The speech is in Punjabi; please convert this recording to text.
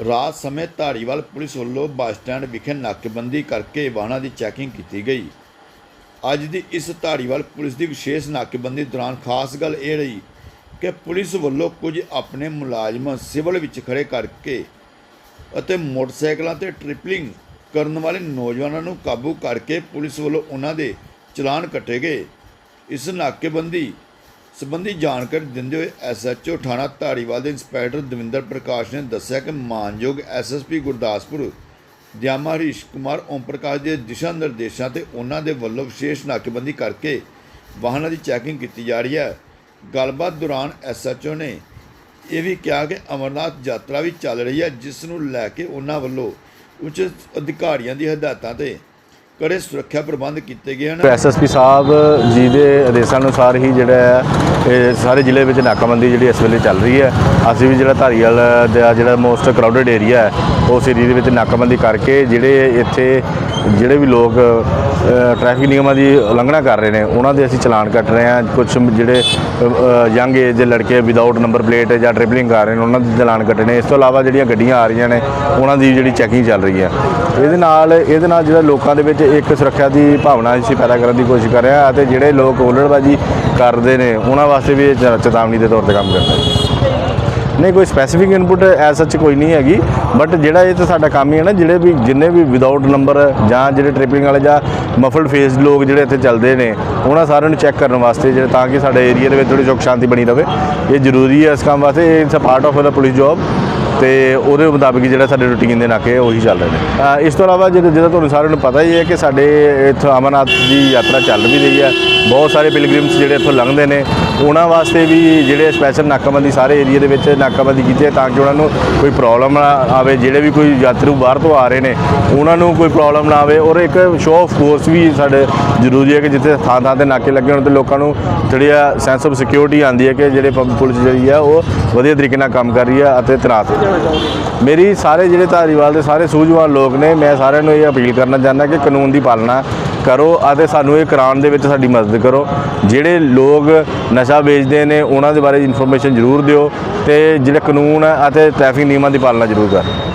ਰਾਤ ਸਮੇਂ ਧਾਰੀਵਾਲ ਪੁਲਿਸ ਵੱਲੋਂ ਬੱਸ ਸਟੈਂਡ ਵਿਖੇ ਨਾਕੇਬੰਦੀ ਕਰਕੇ ਵਾਹਨਾਂ ਦੀ ਚੈਕਿੰਗ ਕੀਤੀ ਗਈ। ਅੱਜ ਦੀ ਇਸ ਧਾਰੀਵਾਲ ਪੁਲਿਸ ਦੀ ਵਿਸ਼ੇਸ਼ ਨਾਕੇਬੰਦੀ ਦੌਰਾਨ ਖਾਸ ਗੱਲ ਇਹ ਰਹੀ ਕਿ ਪੁਲਿਸ ਵੱਲੋਂ ਕੁਝ ਆਪਣੇ ਮੁਲਾਜ਼ਮ ਸਿਵਲ ਵਿੱਚ ਖੜੇ ਕਰਕੇ ਅਤੇ ਮੋਟਰਸਾਈਕਲਾਂ ਤੇ ਟ੍ਰਿਪਲਿੰਗ ਕਰਨ ਵਾਲੇ ਨੌਜਵਾਨਾਂ ਨੂੰ ਕਾਬੂ ਕਰਕੇ ਪੁਲਿਸ ਵੱਲੋਂ ਉਹਨਾਂ ਦੇ ਚਲਾਨ ਕੱਟੇ ਗਏ। ਇਸ ਨਾਕੇਬੰਦੀ ਸਬੰਧੀ ਜਾਣਕਾਰੀ ਦਿੰਦੇ ਹੋਏ ਐਸਐਚਓ ਥਾਣਾ ਧਾਰੀਵਾਲ ਦੇ ਇੰਸਪੈਕਟਰ ਦਵਿੰਦਰ ਪ੍ਰਕਾਸ਼ ਨੇ ਦੱਸਿਆ ਕਿ ਮਾਨਯੋਗ ਐਸਐਸਪੀ ਗੁਰਦਾਸਪੁਰ ਦਿਆਮਾ ਹਰੀਸ਼ ਕੁਮਾਰ ਓਮ ਪ੍ਰਕਾਸ਼ ਦੇ ਦਿਸ਼ਾ ਨਿਰਦੇਸ਼ਾਂ ਤੇ ਉਹਨਾਂ ਦੇ ਵੱਲੋਂ ਵਿਸ਼ੇਸ਼ ਨਾਕੇਬੰਦੀ ਕਰਕੇ ਵਾਹਨਾਂ ਦੀ ਚੈਕਿੰਗ ਕੀਤੀ ਜਾ ਰਹੀ ਹੈ। ਗੱਲਬਾਤ ਦੌਰਾਨ ਐਸਐਚਓ ਨੇ ਇਹ ਵੀ ਕਿਹਾ ਕਿ ਅਮਰਨਾਥ ਯਾਤਰਾ ਵੀ ਚੱਲ ਰਹੀ ਹੈ, ਜਿਸ ਨੂੰ ਲੈ ਕੇ ਉਹਨਾਂ ਵੱਲੋਂ ਉੱਚ ਅਧਿਕਾਰੀਆਂ ਦੀ ਹਦਾਇਤਾਂ ਤੇ ਕੜੇ ਸੁਰੱਖਿਆ ਪ੍ਰਬੰਧ ਕੀਤੇ ਗਏ ਹਨ। ਐਸਐਸਪੀ ਸਾਹਿਬ ਜੀ ਦੇ ਆਦੇਸ਼ਾਂ ਅਨੁਸਾਰ ਹੀ ਜਿਹੜਾ ਹੈ ਇਹ ਸਾਰੇ ਜ਼ਿਲ੍ਹੇ ਵਿੱਚ ਨਾਕਾਬੰਦੀ ਜਿਹੜੀ ਇਸ ਵੇਲੇ ਚੱਲ ਰਹੀ ਹੈ। ਅਸੀਂ ਵੀ ਜਿਹੜਾ ਧਾਰੀਵਾਲ ਦਾ ਜਿਹੜਾ ਮੋਸਟ ਕਰਾਊਡਡ ਏਰੀਆ ਹੈ ਉਸ ਏਰੀਆ ਦੇ ਵਿੱਚ ਨਾਕਾਬੰਦੀ ਕਰਕੇ ਜਿਹੜੇ ਇੱਥੇ ਜਿਹੜੇ ਵੀ ਲੋਕ ਅ, ਟ੍ਰੈਫਿਕ ਨਿਯਮਾਂ ਦੀ ਉਲੰਘਣਾ ਕਰ ਰਹੇ ਨੇ ਉਹਨਾਂ ਦੇ ਅਸੀਂ ਚਲਾਨ ਕੱਟ ਰਹੇ ਹਾਂ। ਕੁਝ ਜਿਹੜੇ ਯੰਗ ਏਜ ਦੇ ਲੜਕੇ ਵਿਦਆਊਟ ਨੰਬਰ ਪਲੇਟ ਜਾਂ ਟ੍ਰਿਪਲਿੰਗ ਕਰ ਰਹੇ ਨੇ ਉਹਨਾਂ ਦੇ ਚਲਾਨ ਕੱਟਣੇ ਇਸ ਤੋਂ ਇਲਾਵਾ ਜਿਹੜੀਆਂ ਗੱਡੀਆਂ ਆ ਰਹੀਆਂ ਨੇ ਉਹਨਾਂ ਦੀ ਜਿਹੜੀ ਚੈਕਿੰਗ ਚੱਲ ਰਹੀ ਹੈ। ਇਹਦੇ ਨਾਲ ਇਹਦੇ ਨਾਲ ਜਿਹੜਾ ਲੋਕਾਂ ਦੇ ਵਿੱਚ ਇੱਕ ਸੁਰੱਖਿਆ ਦੀ ਭਾਵਨਾ ਅਸੀਂ ਪੈਦਾ ਕਰਨ ਦੀ ਕੋਸ਼ਿਸ਼ ਕਰ ਰਹੇ ਹਾਂ ਅਤੇ ਜਿਹੜੇ ਲੋਕ ਹੁੱਲੜਬਾਜੀ ਕਰਦੇ ਨੇ, ਉਹਨਾਂ ਵਾਸਤੇ ਵੀ ਇਹ ਚੇਤਾਵਨੀ ਦੇ ਤੌਰ ਤੇ ਕੰਮ ਕਰਦਾ ਹੈ। ਨਹੀਂ, ਕੋਈ ਸਪੈਸੀਫਿਕ ਇਨਪੁਟ ਐਸ ਸੱਚ ਕੋਈ ਨਹੀਂ ਹੈਗੀ ਬਟ ਜਿਹੜਾ ਇਹ ਤਾਂ ਸਾਡਾ ਕੰਮ ਹੀ ਹੈ ਨਾ, ਜਿਹੜੇ ਵੀ, ਜਿੰਨੇ ਵੀ ਵਿਦਆਊਟ ਨੰਬਰ ਜਾਂ ਜਿਹੜੇ ਟ੍ਰਿਪਲਿੰਗ ਵਾਲੇ ਜਾਂ ਮਫਲਡ ਫੇਸ ਲੋਕ ਜਿਹੜੇ ਇੱਥੇ ਚੱਲਦੇ ਨੇ, ਉਹਨਾਂ ਸਾਰਿਆਂ ਨੂੰ ਚੈੱਕ ਕਰਨ ਵਾਸਤੇ ਜਿਹੜੇ ਤਾਂ ਕਿ ਸਾਡੇ ਏਰੀਆ ਦੇ ਵਿੱਚ ਥੋੜੀ ਸੁੱਖ ਸ਼ਾਂਤੀ ਬਣੀ ਰਹੇ ਇਹ ਜ਼ਰੂਰੀ ਹੈ ਇਸ ਕੰਮ ਵਾਸਤੇ it's a part of the police job ਤੇ ਉਹਦੇ ਮੁਤਾਬਿਕ ਜਿਹੜਾ ਸਾਡੇ ਰੂਟੀਨ ਦੇ ਨਾਕੇ ਉਹੀ ਚੱਲ ਰਹੇ ਨੇ। ਇਸ ਤੋਂ ਇਲਾਵਾ ਜਿਹੜਾ ਜਿਹੜਾ ਤੁਹਾਨੂੰ ਸਾਰਿਆਂ ਨੂੰ ਪਤਾ ਹੀ ਹੈ ਕਿ ਸਾਡੇ ਇੱਥੋਂ ਅਮਰਨਾਥ ਦੀ ਯਾਤਰਾ ਚੱਲ ਵੀ ਰਹੀ ਹੈ। ਬਹੁਤ ਸਾਰੇ ਪਿਲਗ੍ਰਿਮਸ ਜਿਹੜੇ ਇੱਥੋਂ ਲੰਘਦੇ ਨੇ। ਉਹਨਾਂ ਵਾਸਤੇ ਵੀ ਜਿਹੜੇ ਸਪੈਸ਼ਲ ਨਾਕਾਬੰਦੀ ਸਾਰੇ ਏਰੀਆ ਦੇ ਵਿੱਚ ਨਾਕਾਬੰਦੀ ਕੀਤੀ ਹੈ ਤਾਂ ਕਿ ਉਹਨਾਂ ਨੂੰ ਕੋਈ ਪ੍ਰੋਬਲਮ ਨਾ ਆਵੇ, ਜਿਹੜੇ ਵੀ ਕੋਈ ਯਾਤਰੂ ਬਾਹਰ ਤੋਂ ਆ ਰਹੇ ਨੇ, ਉਹਨਾਂ ਨੂੰ ਕੋਈ ਪ੍ਰੋਬਲਮ ਨਾ ਆਵੇ ਔਰ ਇੱਕ ਸ਼ੋਅ ਆਫ ਫੋਰਸ ਵੀ ਸਾਡੇ ਜ਼ਰੂਰੀ ਹੈ ਕਿ ਜਿੱਥੇ ਥਾਂ ਥਾਂ ਤੇ ਨਾਕੇ ਲੱਗੇ ਹੋਣ ਤੇ ਲੋਕਾਂ ਨੂੰ ਜਿਹੜੀ ਆ ਸੈਂਸ ਆਫ ਸਿਕਿਉਰਿਟੀ ਆਉਂਦੀ ਹੈ ਕਿ ਜਿਹੜੇ ਪਬ- ਪੁਲਿਸ ਜਿਹੜੀ ਆ ਉਹ ਵਧੀਆ ਤਰੀਕੇ ਨਾਲ ਕੰਮ ਕਰ ਰਹੀ ਹੈ ਅਤੇ ਤਨਾਤ ਮੇਰੀ ਸਾਰੇ ਜਿਹੜੇ ਧਾਰੀਵਾਲ ਦੇ ਸਾਰੇ ਸੂਝਵਾਨ ਲੋਕ ਨੇ, ਮੈਂ ਸਾਰਿਆਂ ਨੂੰ ਇਹ ਅਪੀਲ ਕਰਨਾ ਚਾਹੁੰਦਾ ਕਿ ਕਾਨੂੰਨ ਦੀ ਪਾਲਣਾ ਕਰੋ ਅਤੇ ਸਾਨੂੰ ਇਹ ਕਰਾਉਣ ਦੇ ਵਿੱਚ ਸਾਡੀ ਮਦਦ ਕਰੋ। ਜਿਹੜੇ ਲੋਕ ਨਸ਼ਾ ਵੇਚਦੇ ਨੇ, ਉਹਨਾਂ ਦੇ ਬਾਰੇ ਇਨਫੋਰਮੇਸ਼ਨ ਜ਼ਰੂਰ ਦਿਓ ਤੇ ਜਿਹੜੇ ਕਾਨੂੰਨ ਹੈ ਅਤੇ ਟ੍ਰੈਫਿਕ ਨਿਯਮਾਂ ਦੀ ਪਾਲਣਾ ਜ਼ਰੂਰ ਕਰੋ।